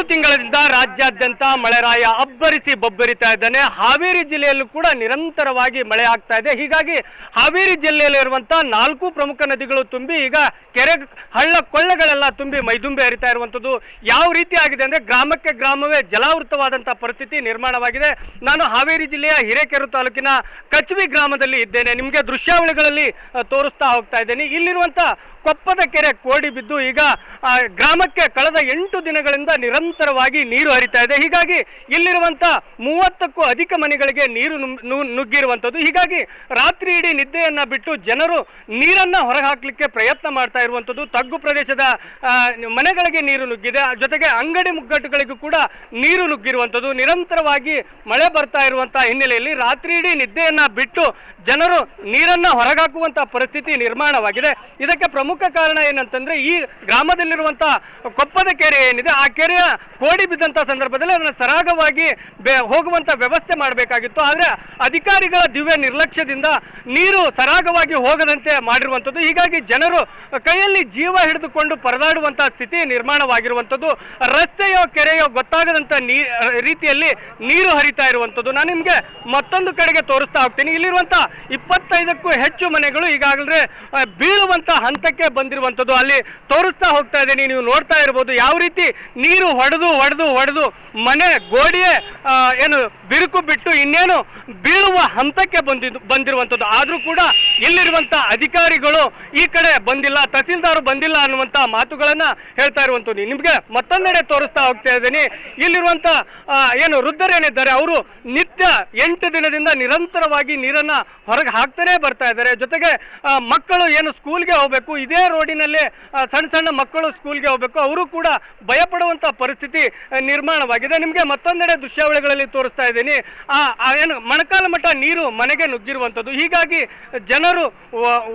ಎರಡು ತಿಂಗಳಿಂದ ರಾಜ್ಯಾದ್ಯಂತ ಮಳೆರಾಯ ಅಬ್ಬರಿಸಿ ಬಬ್ಬರಿತಾ ಇದ್ದಾನೆ. ಹಾವೇರಿ ಜಿಲ್ಲೆಯಲ್ಲೂ ಕೂಡ ನಿರಂತರವಾಗಿ ಮಳೆ ಆಗ್ತಾ ಇದೆ. ಹೀಗಾಗಿ ಹಾವೇರಿ ಜಿಲ್ಲೆಯಲ್ಲಿರುವಂತಹ ನಾಲ್ಕು ಪ್ರಮುಖ ನದಿಗಳು ತುಂಬಿ ಈಗ ಕೆರೆ, ಹಳ್ಳ ಕೊಳ್ಳಗಳೆಲ್ಲ ತುಂಬಿ ಮೈದುಂಬಿ ಹರಿತಾ ಇರುವಂಥದ್ದು ಯಾವ ರೀತಿ ಆಗಿದೆ ಅಂದ್ರೆ ಗ್ರಾಮಕ್ಕೆ ಗ್ರಾಮವೇ ಜಲಾವೃತವಾದಂತಹ ಪರಿಸ್ಥಿತಿ ನಿರ್ಮಾಣವಾಗಿದೆ. ನಾನು ಹಾವೇರಿ ಜಿಲ್ಲೆಯ ಹಿರೇಕೆರು ತಾಲೂಕಿನ ಕಚ್ವಿ ಗ್ರಾಮದಲ್ಲಿ ಇದ್ದೇನೆ. ನಿಮಗೆ ದೃಶ್ಯಾವಳಿಗಳಲ್ಲಿ ತೋರಿಸ್ತಾ ಹೋಗ್ತಾ ಇದ್ದೇನೆ. ಇಲ್ಲಿರುವಂತ ಕೊಪ್ಪದ ಕೆರೆ ಕೋಡಿ ಬಿದ್ದು ಈಗ ಗ್ರಾಮಕ್ಕೆ ಕಳೆದ ಎಂಟು ದಿನಗಳಿಂದ ನಿರಂತರವಾಗಿ ನೀರು ಹರಿತಾ ಇದೆ. ಹೀಗಾಗಿ ಇಲ್ಲಿರುವಂತ ಮೂವತ್ತಕ್ಕೂ ಅಧಿಕ ಮನೆಗಳಿಗೆ ನೀರು ನುಗ್- ನುಗ್ಗಿರುವಂಥದ್ದು. ಹೀಗಾಗಿ ರಾತ್ರಿ ಇಡೀ ನಿದ್ದೆಯನ್ನ ಬಿಟ್ಟು ಜನರು ನೀರನ್ನ ಹೊರಗೆ ಹಾಕ್ಲಿಕ್ಕೆ ಪ್ರಯತ್ನ ಮಾಡ್ತಾ ಇರುವಂಥದ್ದು. ತಗ್ಗು ಪ್ರದೇಶದ ಮನೆಗಳಿಗೆ ನೀರು ನುಗ್ಗಿದೆ. ಜೊತೆಗೆ ಅಂಗಡಿ ಮುಗ್ಗಟ್ಟುಗಳಿಗೂ ಕೂಡ ನೀರು ನುಗ್ಗಿರುವಂಥದ್ದು. ನಿರಂತರವಾಗಿ ಮಳೆ ಬರ್ತಾ ಇರುವಂತಹ ಹಿನ್ನೆಲೆಯಲ್ಲಿ ರಾತ್ರಿ ಇಡೀ ನಿದ್ದೆಯನ್ನ ಬಿಟ್ಟು ಜನರು ನೀರನ್ನ ಹೊರಗಾಕುವಂತ ಪರಿಸ್ಥಿತಿ ನಿರ್ಮಾಣವಾಗಿದೆ. ಇದಕ್ಕೆ ಪ್ರಮುಖ ಕಾರಣ ಏನಂತಂದ್ರೆ ಈ ಗ್ರಾಮದಲ್ಲಿರುವಂತಹ ಕೊಪ್ಪದ ಕೆರೆ ಏನಿದೆ, ಆ ಕೆರೆಯ ಕೋಡಿ ಬಿದ್ದಂತ ಸಂದರ್ಭದಲ್ಲಿ ಅದನ್ನು ಸರಾಗವಾಗಿ ಹೋಗುವಂತ ವ್ಯವಸ್ಥೆ ಮಾಡಬೇಕಾಗಿತ್ತು. ಆದ್ರೆ ಅಧಿಕಾರಿಗಳ ದಿವ್ಯ ನಿರ್ಲಕ್ಷ್ಯದಿಂದ ನೀರು ಸರಾಗವಾಗಿ ಹೋಗದಂತೆ ಮಾಡಿರುವಂಥದ್ದು. ಹೀಗಾಗಿ ಜನರು ಕೈಯಲ್ಲಿ ಜೀವ ಹಿಡಿದುಕೊಂಡು ಪರದಾಡುವಂತಹ ಸ್ಥಿತಿ ನಿರ್ಮಾಣವಾಗಿರುವಂಥದ್ದು. ರಸ್ತೆಯೋ, ಕೆರೆಯೋ ಗೊತ್ತಾಗದಂತ ನೀ ರೀತಿಯಲ್ಲಿ ನೀರು ಹರಿತಾ ಇರುವಂಥದ್ದು. ನಾನು ನಿಮಗೆ ಮತ್ತೊಂದು ಕಡೆಗೆ ತೋರಿಸ್ತಾ ಹೋಗ್ತೀನಿ. ಇಲ್ಲಿರುವಂತ ಇಪ್ಪತ್ತೈದಕ್ಕೂ ಹೆಚ್ಚು ಮನೆಗಳು ಈಗಾಗಲೇ ಬೀಳುವಂತ ಹಂತಕ್ಕೆ ಬಂದಿರುವಂಥದ್ದು. ಅಲ್ಲಿ ತೋರಿಸ್ತಾ ಹೋಗ್ತಾ ಇದ್ದೀನಿ. ನೀವು ನೋಡ್ತಾ ಇರ್ಬೋದು ಯಾವ ರೀತಿ ನೀರು ಹೊಡೆದು ಹೊಡೆದು ಹೊಡೆದು ಮನೆ ಗೋಡೆಯೇ ಏನು ಬಿರುಕು ಬಿಟ್ಟು ಇನ್ನೇನು ಬೀಳುವ ಹಂತಕ್ಕೆ ಬಂದಿದ್ದು ಬಂದಿರುವಂಥದ್ದು. ಆದರೂ ಕೂಡ ಇಲ್ಲಿರುವಂಥ ಅಧಿಕಾರಿಗಳು ಈ ಕಡೆ ಬಂದಿಲ್ಲ, ತಹಸೀಲ್ದಾರ್ ಬಂದಿಲ್ಲ ಅನ್ನುವಂತ ಮಾತುಗಳನ್ನು ಹೇಳ್ತಾ ಇರುವಂಥದ್ದು. ನಿಮಗೆ ಮತ್ತೊಂದೆಡೆ ತೋರಿಸ್ತಾ ಹೋಗ್ತಾ ಇದ್ದೀನಿ. ಇಲ್ಲಿರುವಂತ ಏನು ವೃದ್ಧರೇನಿದ್ದಾರೆ ಅವರು ನಿತ್ಯ ಎಂಟು ದಿನದಿಂದ ನಿರಂತರವಾಗಿ ನೀರನ್ನ ಹೊರಗೆ ಹಾಕ್ತಾನೆ ಬರ್ತಾ ಇದ್ದಾರೆ. ಜೊತೆಗೆ ಮಕ್ಕಳು ಏನು ಸ್ಕೂಲ್ಗೆ ಹೋಗಬೇಕು, ಇದೇ ರೋಡಿನಲ್ಲಿ ಸಣ್ಣ ಸಣ್ಣ ಮಕ್ಕಳು ಸ್ಕೂಲ್ಗೆ ಹೋಗಬೇಕು, ಅವರು ಕೂಡ ಭಯಪಡುವಂತ ಪರಿಸ್ಥಿತಿ ಆ, ನಿರ್ಮಾಣವಾಗಿದೆ. ನಿಮಗೆ ಮತ್ತೊಂದೆಡೆ ದೃಶ್ಯಾವಳಿಗಳಲ್ಲಿ ತೋರಿಸ್ತಾ ಇದ್ದೀನಿ. ಆ ಏನು ಮಣಕಾಲ ಮಠ ನೀರು ಮನೆಗೆ ನುಗ್ಗಿರುವಂಥದ್ದು. ಹೀಗಾಗಿ ಜನರು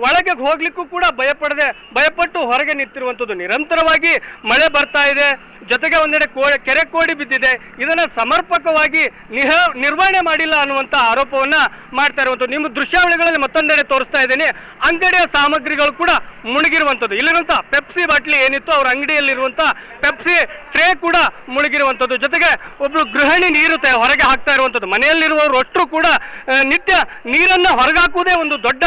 ಒಳಗೆ ಹೋಗ್ಲಿಕ್ಕೂ ಕೂಡ ಭಯಪಡದೆ ಭಯಪಟ್ಟು ಹೊರಗೆ ನಿಂತಿರುವಂಥದ್ದು. ನಿರಂತರವಾಗಿ ಮಳೆ ಬರ್ತಾ ಇದೆ. ಜೊತೆಗೆ ಒಂದೆಡೆ ಕೋ ಕೆರೆ ಕೋಡಿ ಬಿದ್ದಿದೆ. ಇದನ್ನು ಸಮರ್ಪಕವಾಗಿ ನಿಹ ನಿರ್ವಹಣೆ ಮಾಡಿಲ್ಲ ಅನ್ನುವಂಥ ಆರೋಪವನ್ನು ಮಾಡ್ತಾ ಇರುವಂಥದ್ದು. ನಿಮ್ಮ ದೃಶ್ಯಾವಳಿಗಳಲ್ಲಿ ಮತ್ತೊಂದೆಡೆ ತೋರಿಸ್ತಾ ಇದ್ದೀನಿ. ಅಂಗಡಿಯ ಸಾಮಗ್ರಿಗಳು ಕೂಡ ಮುಳುಗಿರುವಂಥದ್ದು ಇಲ್ಲಿರುವಂಥ ಪೆಪ್ಸಿ ಬಾಟ್ಲಿ ಏನಿತ್ತು ಅವರ ಅಂಗಡಿಯಲ್ಲಿರುವಂಥ ಪೆಪ್ಸಿ ಟ್ರೇ ಕೂಡ ಮುಳುಗಿರುವಂಥದ್ದು. ಜೊತೆಗೆ ಒಬ್ಬರು ಗೃಹಿಣಿ ನೀರು ಹೊರಗೆ ಹಾಕ್ತಾ ಇರುವಂಥದ್ದು. ಮನೆಯಲ್ಲಿರುವವರು ಅಷ್ಟರು ಕೂಡ ನಿತ್ಯ ನೀರನ್ನ ಹೊರಗಾಕುವುದೇ ಒಂದು ದೊಡ್ಡ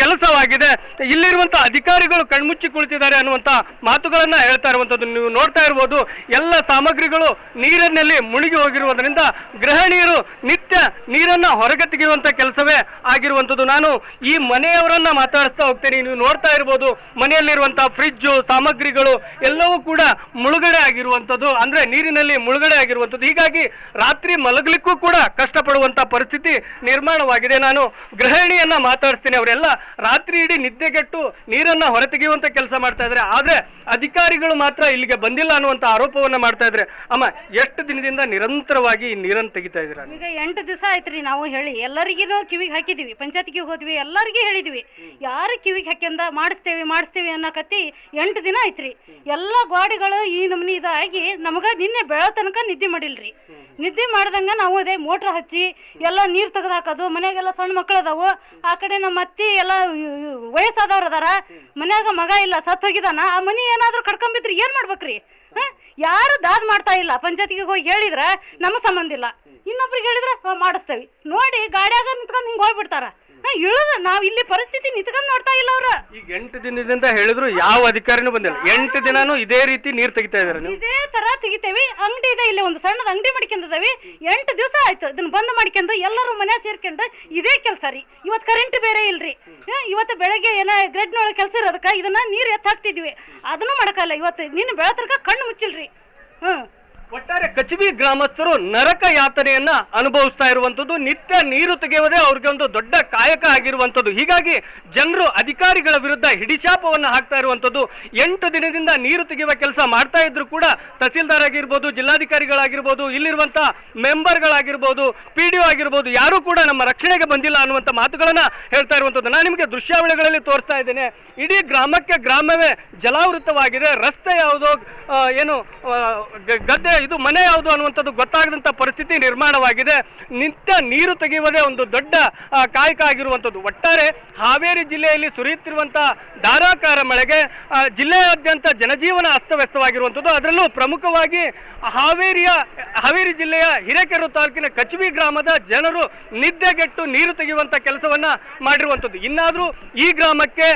ಕೆಲಸವಾಗಿದೆ. ಇಲ್ಲಿರುವಂಥ ಅಧಿಕಾರಿಗಳು ಕಣ್ಮುಚ್ಚಿ ಕುಳಿತಿದ್ದಾರೆ ಅನ್ನುವಂಥ ಮಾತುಗಳನ್ನು ಹೇಳ್ತಾ ಇರುವಂಥದ್ದು ನೀವು ನೋಡ್ತಾ ಇರ್ಬೋದು, ಎಲ್ಲ ಸಾಮಗ್ರಿಗಳು ನೀರಿನಲ್ಲಿ ಮುಳುಗಿ ಹೋಗಿರುವುದರಿಂದ ಗೃಹಿಣಿಯರು ನಿತ್ಯ ನೀರನ್ನ ಹೊರಗೆ ತೆಗೆಯುವಂತ ಕೆಲಸವೇ ಆಗಿರುವಂಥದ್ದು ನಾನು ಈ ಮನೆಯವರನ್ನ ಮಾತಾಡಿಸ್ತಾ ಹೋಗ್ತೇನೆ. ನೀವು ನೋಡ್ತಾ ಇರ್ಬೋದು ಮನೆಯಲ್ಲಿರುವಂಥ ಫ್ರಿಜ್ಜು ಸಾಮಗ್ರಿಗಳು ಎಲ್ಲವೂ ಕೂಡ ಮುಳುಗಡೆ ಆಗಿರುವಂಥದ್ದು ಅಂದ್ರೆ ನೀರಿನಲ್ಲಿ ಮುಳುಗಡೆ ಆಗಿರುವಂಥದ್ದು ಹೀಗಾಗಿ ರಾತ್ರಿ ಮಲಗಲಿಕ್ಕೂ ಕೂಡ ಕಷ್ಟಪಡುವಂಥ ಪರಿಸ್ಥಿತಿ ನಿರ್ಮಾಣವಾಗಿದೆ. ನಾನು ಗೃಹಿಣಿಯನ್ನ ಮಾತಾಡಿಸ್ತೀನಿ. ಅವರೆಲ್ಲ ರಾತ್ರಿ ಇಡೀ ನಿದ್ದೆಗೆಟ್ಟು ನೀರನ್ನ ಹೊರತೆಗೆಯುವಂತ ಕೆಲಸ ಮಾಡ್ತಾ ಇದ್ರೆ ಆದ್ರೆ ಅಧಿಕಾರಿಗಳು ಮಾತ್ರ ಇಲ್ಲಿಗೆ ಬಂದಿಲ್ಲ ಅನ್ನುವಂತ ಆರೋಪವನ್ನ ಮಾಡ್ತಾ ಇದ್ರೆ ಅಮ್ಮ ಎಷ್ಟು ದಿನದಿಂದ ನಿರಂತರವಾಗಿ ಈ ನೀರನ್ನು ತೆಗಿತಾ ಇದ್ದೀರಾ? ಈಗ ಎಂಟು ದಿವಸ ಆಯ್ತ್ರಿ ನಾವು ಹೇಳಿ. ಎಲ್ಲರಿಗೂ ಕಿವಿಗೆ ಹಾಕಿದ್ವಿ. ಪಂಚಾಯತ್ಗೆ ಹೋದ್ವಿ. ಎಲ್ಲರಿಗೂ ಹೇಳಿದ್ವಿ. ಯಾರು ಕಿವಿಗೆ ಹಾಕ್ಯಂದ ಮಾಡಿಸ್ತೇವೆ ಮಾಡಿಸ್ತೇವೆ ಅನ್ನೋ ಕತ್ತಿ ಎಂಟು ದಿನ ಆಯ್ತ್ರಿ. ಎಲ್ಲ ಗಾಡಿಗಳು ಈ ನಮ್ನಿ ಇದಾಗಿ ನಮಗೆ ನಿನ್ನೆ ಬೆಳೋ ತನಕ ನಿದ್ದೆ ಮಾಡಿಲ್ರಿ. ನಿದ್ದೆ ಮಾಡ್ದಂಗೆ ನಾವು ಅದೇ ಮೋಟ್ರ್ ಹಚ್ಚಿ ಎಲ್ಲ ನೀರು ತೆಗೆದು ಮನೆಗೆಲ್ಲ ಮನ್ಯಾಗೆಲ್ಲ ಸಣ್ಣ ಮಕ್ಕಳು ಅದಾವು. ಆ ಕಡೆ ನಮ್ಮ ಅತ್ತಿ ಎಲ್ಲ ವಯಸ್ಸಾದವ್ರು ಅದಾರ ಮನ್ಯಾಗ ಮಗ ಇಲ್ಲ, ಸತ್ ಹೋಗಿದಾನ, ಆ ಮನಿ ಏನಾದ್ರೂ ಕಡ್ಕೊಂಬಿದ್ರಿ ಏನ್ ಮಾಡ್ಬೇಕ್ರಿ? ಯಾರು ದಾದ್ ಮಾಡ್ತಾ ಇಲ್ಲ. ಪಂಚಾಯತಿಗೆ ಹೋಗಿ ಹೇಳಿದ್ರೆ ನಮ್ಮ ಸಂಬಂಧ ಇಲ್ಲ. ಇನ್ನೊಬ್ರಿಗೆ ಹೇಳಿದ್ರೆ ಮಾಡಿಸ್ತೇವಿ. ನೋಡಿ ಗಾಡಿಯಾಗ ನಿಂತ್ಕೊಂಡು ಹಿಂಗೆ ಹೋಗ್ಬಿಡ್ತಾರ. ಇಳಿದ ನಾವ್ ಇಲ್ಲಿ ಪರಿಸ್ಥಿತಿ ನಿಂತ್ಕೊಂಡು ನೋಡ್ತಾ ಇಲ್ಲ ಅವ್ರ. ಈಗ ಎಂಟು ದಿನದಿಂದ ಹೇಳಿದ್ರು ಯಾವ ಅಧಿಕಾರಿನೂ ಬಂದಿಲ್ಲ. ಎಂಟು ದಿನಾನು ಇದೇ ರೀತಿ ನೀರು ತೆಗಿತಾ ಇದ್ದಾರೆ ನೀವು. ಇದೇ ತರ ತೆಗಿತೇವಿ. ಅಂಗಡಿ ಇದೆ ಇಲ್ಲಿ ಒಂದು ಸಣ್ಣದ ಅಂಗಡಿ ಮಾಡ್ಕೊಂಡಿದ್ದೇವೆ. ಎಂಟು ದಿವಸ ಆಯ್ತು ಇದನ್ನ ಬಂದ್ ಮಾಡ್ಕೊಂಡು ಎಲ್ಲರೂ ಮನೆ ಸೇರ್ಕೊಂಡು ಇದೇ ಕೆಲಸ ರೀ. ಇವತ್ತು ಕರೆಂಟ್ ಬೇರೆ ಇಲ್ರಿ. ಹ, ಇವತ್ತು ಬೆಳಗ್ಗೆ ಏನ ಗ್ರೆಡ್ನೊಳಗೆ ಕೆಲಸ ಇರೋದಕ್ಕೆ ಇದನ್ನ ನೀರು ಎತ್ತ ಹಾಕ್ತಿದ್ವಿ. ಅದನ್ನು ಮಾಡಕಲ್ಲ ಇವತ್ತು ನಿನ್ನ ಬೆಳತರ್ಕ ಕಣ್ಣು ಮುಚ್ಚಿಲ್ರಿ. ಹ್ಮ್. ಒಟ್ಟಾರೆ ಕಚಬಿ ಗ್ರಾಮಸ್ಥರು ನರಕ ಯಾತನೆಯನ್ನ ಅನುಭವಿಸ್ತಾ ಇರುವಂತದ್ದು ನಿತ್ಯ ನೀರು ತೆಗೆಯುವುದೇ ಅವ್ರಿಗೆ ಒಂದು ದೊಡ್ಡ ಕಾಯಕ ಆಗಿರುವಂತದ್ದು ಹೀಗಾಗಿ ಜನರು ಅಧಿಕಾರಿಗಳ ವಿರುದ್ಧ ಹಿಡಿಶಾಪವನ್ನು ಹಾಕ್ತಾ ಇರುವಂತದ್ದು ಎಂಟು ದಿನದಿಂದ ನೀರು ತೆಗೆಯುವ ಕೆಲಸ ಮಾಡ್ತಾ ಇದ್ರು ಕೂಡ ತಹಸೀಲ್ದಾರ್ ಆಗಿರ್ಬೋದು, ಜಿಲ್ಲಾಧಿಕಾರಿಗಳಾಗಿರ್ಬೋದು ಇಲ್ಲಿರುವಂತಹ ಮೆಂಬರ್ಗಳಾಗಿರ್ಬೋದು, ಪಿ ಡಿ ಆಗಿರ್ಬೋದು, ಯಾರೂ ಕೂಡ ನಮ್ಮ ರಕ್ಷಣೆಗೆ ಬಂದಿಲ್ಲ ಅನ್ನುವಂಥ ಮಾತುಗಳನ್ನ ಹೇಳ್ತಾ ಇರುವಂತದ್ದು ನಾನು ನಿಮಗೆ ದೃಶ್ಯಾವಳಿಗಳಲ್ಲಿ ತೋರಿಸ್ತಾ ಇದ್ದೇನೆ. ಇಡೀ ಗ್ರಾಮಕ್ಕೆ ಗ್ರಾಮವೇ ಜಲಾವೃತವಾಗಿದೆ. ರಸ್ತೆ ಯಾವುದೋ ಏನು ಗದ್ದೆ ಇದು ಮನೆ ಯಾವುದು ಅನ್ನುವಂಥದ್ದು ಗೊತ್ತಾಗದಂಥ ಪರಿಸ್ಥಿತಿ ನಿರ್ಮಾಣವಾಗಿದೆ. ನಿತ್ಯ ನೀರು ತೆಗೆಯುವುದೇ ಒಂದು ದೊಡ್ಡ ಕಾಯಕ ಆಗಿರುವಂಥದ್ದು. ಒಟ್ಟಾರೆ ಹಾವೇರಿ ಜಿಲ್ಲೆಯಲ್ಲಿ ಸುರಿಯುತ್ತಿರುವಂತಹ ಧಾರಾಕಾರ ಮಳೆಗೆ ಜಿಲ್ಲೆಯಾದ್ಯಂತ ಜನಜೀವನ ಅಸ್ತವ್ಯಸ್ತವಾಗಿರುವಂಥದ್ದು. ಅದರಲ್ಲೂ ಪ್ರಮುಖವಾಗಿ ಹಾವೇರಿಯ, ಹಾವೇರಿ ಜಿಲ್ಲೆಯ ಹಿರೇಕೆರೂರು ತಾಲೂಕಿನ ಕಚಬಿ ಗ್ರಾಮದ ಜನರು ನಿದ್ದೆಗೆಟ್ಟು ನೀರು ತೆಗೆಯುವಂಥ ಕೆಲಸವನ್ನ ಮಾಡಿರುವಂಥದ್ದು. ಇನ್ನಾದರೂ ಈ ಗ್ರಾಮಕ್ಕೆ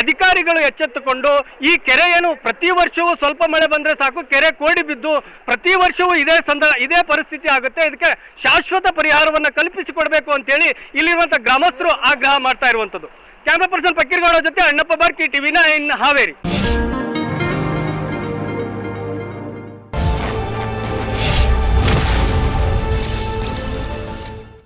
ಅಧಿಕಾರಿಗಳು ಎಚ್ಚೆತ್ತುಕೊಂಡು ಈ ಕೆರೆ ಏನು ಪ್ರತಿ ವರ್ಷವೂ ಸ್ವಲ್ಪ ಮಳೆ ಬಂದರೆ ಸಾಕು, ಕೆರೆ ಕೋಡಿ ಬಿದ್ದು ಪ್ರತಿ ವರ್ಷವೂ ಇದೇ ಸಂದ, ಇದೇ ಪರಿಸ್ಥಿತಿ ಆಗುತ್ತೆ. ಇದಕ್ಕೆ ಶಾಶ್ವತ ಪರಿಹಾರವನ್ನು ಕಲ್ಪಿಸಿಕೊಡ್ಬೇಕು ಅಂತೇಳಿ ಇಲ್ಲಿರುವಂಥ ಗ್ರಾಮಸ್ಥರು ಆಗ್ರಹ ಮಾಡ್ತಾ ಇರುವಂಥದ್ದು. ಕ್ಯಾಮ್ರಾ ಪರ್ಸನ್ ಪಕ್ಕೀರ್ಗೌಡ ಜೊತೆ ಅಣ್ಣಪ್ಪ ಬಾರ್ಕಿ, ಟಿವಿ ನೈನ್ ಹಾವೇರಿ.